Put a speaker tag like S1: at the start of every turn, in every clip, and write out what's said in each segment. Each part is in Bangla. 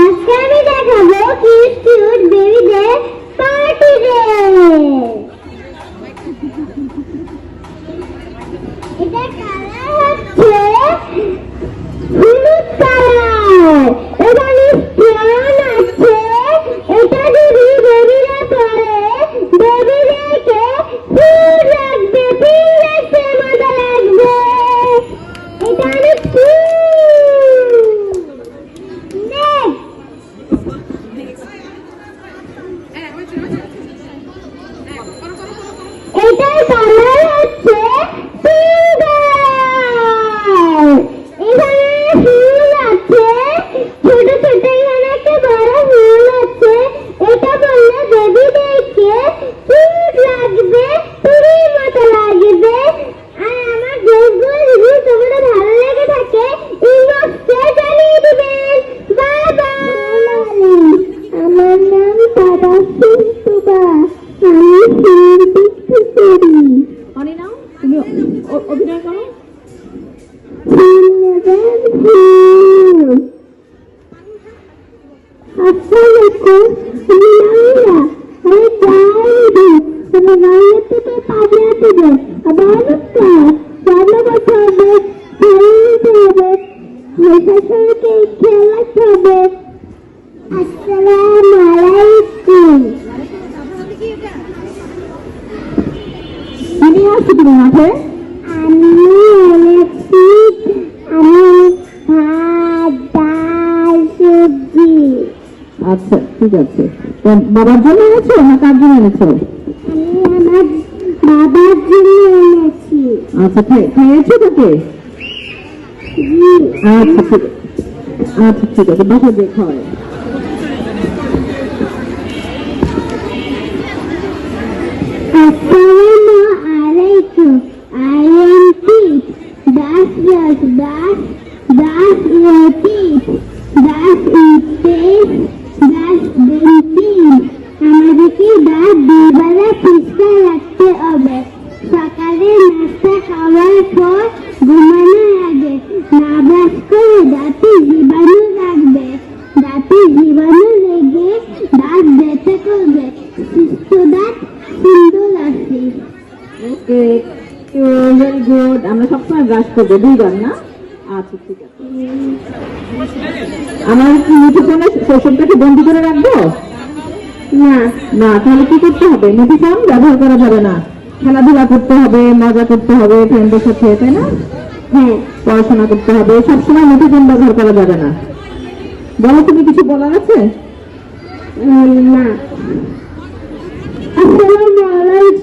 S1: আজকে আমি দেখাবো কিউট কিউট বেবিদের
S2: নিয়ে আসছো তুমি মাঠে আচ্ছা ঠিক আছে বাবার জন্য এনেছো না কার জন্য এনেছো
S1: বাবার জন্য এনেছি
S2: আচ্ছা খাইয়েছো তোকে আচ্ছা ঠিক আচ্ছা ঠিক আছে বাসা দিয়ে খাওয়াই
S1: Assalamu alaikum. I am Pete. Das was das. Das your teeth. Das is
S2: okay very good আমরা সবসময় ব্রাশ করব দুইবার না? আচ্ছা ঠিক আছে। আমার কি মুঠোফোনে শৈশবটাকে বন্দি করে রাখব?
S1: না
S2: না তাহলে কি করতে হবে? মুঠোফোন ব্যবহার করা যাবে না। খেলাধুলা করতে হবে মজা করতে হবে ফ্রেন্ডদের সাথে তাই না?
S1: হ্যাঁ
S2: পড়াশোনা করতে হবে সবসময় মুঠোফোন ব্যবহার করা যাবে না। বলো তুমি কিছু বলার আছে?
S1: না।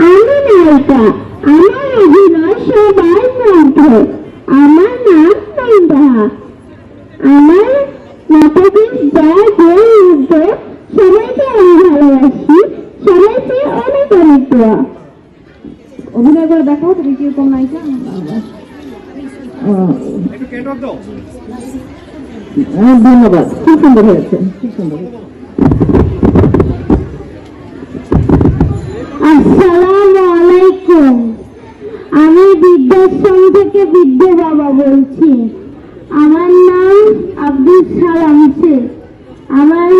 S1: আমি নায়িকা আমার অভিনয় সবার মধ্যে আমার নাম নন্দা আমার নাটকের যা যে মধ্যে সবাইকে আমি ভালোবাসি সবাইকে অনেক অনেক দোয়া
S2: অভিনয় করে দেখাও তুমি কীরকম নায়িকা? আহ, ধন্যবাদ। খুব সুন্দর হয়েছে। খুব সুন্দর হয়েছে।
S1: আসসালামু আলাইকুম আমি বৃদ্ধাশ্রম থেকে বৃদ্ধ বাবা বলছি, আমার নাম আব্দুল সালাম শেখ। আমার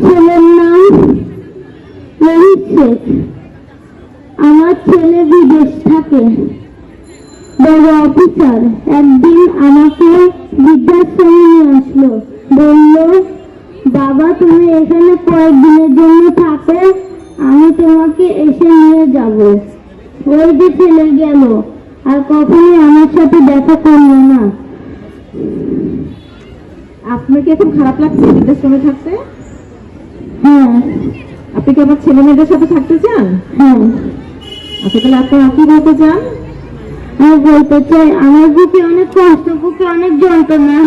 S1: ছেলের নাম রহিত শেখ। আমার ছেলে বিদেশ থাকে। বড় অফিসার। একদিন আমাকে বৃদ্ধাশ্রমে নিয়ে আসলো। বলল, বাবা, তুমি এখানে কয়েকদিনের জন্য থাকো। আমি তোমাকে এসে নিয়ে যাব। ওই যে ছেলে গেল। আর কখনোই আমার সাথে দেখা করল না।
S2: আপনার কি এখন খারাপ লাগছে বৃদ্ধাশ্রমে থাকতে?
S1: হ্যাঁ।
S2: আপনি কি আমার ছেলে মেয়েদের সাথে থাকতে চান?
S1: হ্যাঁ।
S2: আচ্ছা তাহলে আপনারা কি বলতে চান?
S1: আমি বলতে চাই আমার বুকে অনেক কষ্ট বুকে অনেক যন্ত্রণা।